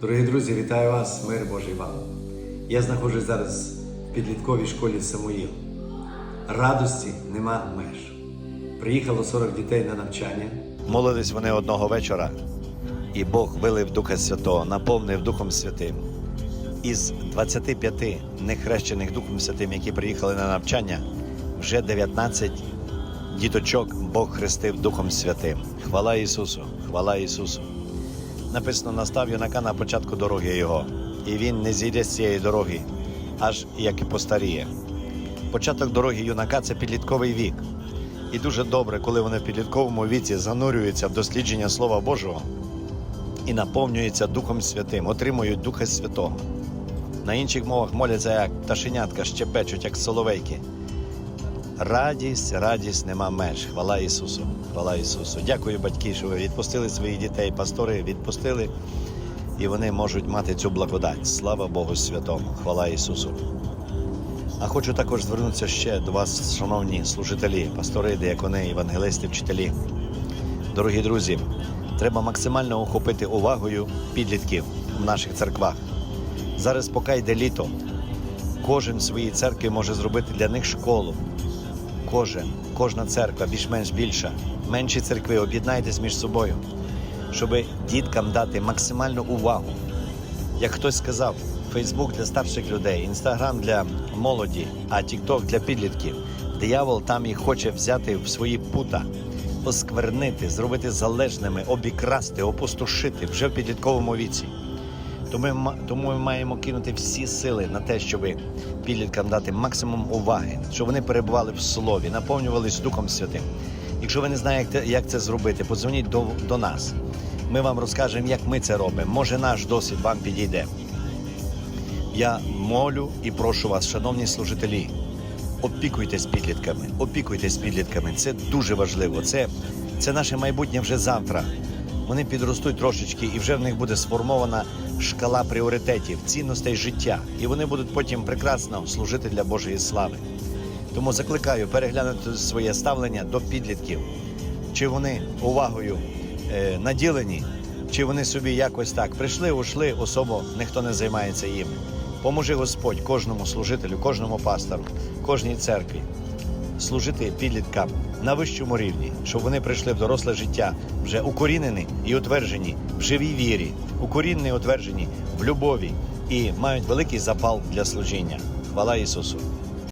Дорогі друзі, вітаю вас, мир Божий вам. Я знаходжусь зараз в підлітковій школі Самуїл. Радості нема меж. Приїхало 40 дітей на навчання. Молились вони одного вечора, і Бог вилив Духа Святого, наповнив Духом Святим. Із 25 нехрещених Духом Святим, які приїхали на навчання, вже 19 діточок Бог хрестив Духом Святим. Хвала Ісусу, хвала Ісусу. Написано настав юнака на початку дороги Його, і він не зійде з цієї дороги, аж як і постаріє. Початок дороги юнака це підлітковий вік. І дуже добре, коли вони в підлітковому віці занурюються в дослідження Слова Божого і наповнюються Духом Святим, отримують Духа Святого. На інших мовах моляться як пташенятка, щепечуть, як соловейки. Радість, радість нема меж. Хвала Ісусу. Хвала Ісусу. Дякую, батьки, що ви відпустили своїх дітей, пастори відпустили, і вони можуть мати цю благодать. Слава Богу Святому. Хвала Ісусу. А хочу також звернутися ще до вас, шановні служителі, пастори, деякони, євангелисти, вчителі. Дорогі друзі, треба максимально охопити увагою підлітків в наших церквах. Зараз, поки йде літо, кожен в своїй церкві може зробити для них школу. Кожен, кожна церква, більш-менш більша. Менші церкви, об'єднайтесь між собою, щоб діткам дати максимальну увагу. Як хтось сказав, Фейсбук для старших людей, Інстаграм для молоді, а Тікток для підлітків. Диявол там їх хоче взяти в свої пута, осквернити, зробити залежними, обікрасти, опустошити вже в підлітковому віці. Тому тому ми маємо кинути всі сили на те, щоб підліткам дати максимум уваги, щоб вони перебували в слові, наповнювалися Духом Святим. Якщо ви не знаєте, як це зробити, подзвоніть до, до нас. Ми вам розкажемо, як ми це робимо. Може, наш досвід вам підійде. Я молю і прошу вас, шановні служителі, опікуйтесь підлітками, опікуйтесь підлітками. Це дуже важливо. Це, це наше майбутнє вже завтра. Вони підростуть трошечки, і вже в них буде сформована шкала пріоритетів, цінностей життя. І вони будуть потім прекрасно служити для Божої слави. Тому закликаю переглянути своє ставлення до підлітків. Чи вони увагою е, наділені, чи вони собі якось так прийшли, ушли, особо ніхто не займається їм. Поможи Господь кожному служителю, кожному пастору, кожній церкві служити підліткам на вищому рівні, щоб вони прийшли в доросле життя вже укорінені і утверджені в живій вірі, укорінені і утверджені в любові і мають великий запал для служіння. Хвала Ісусу!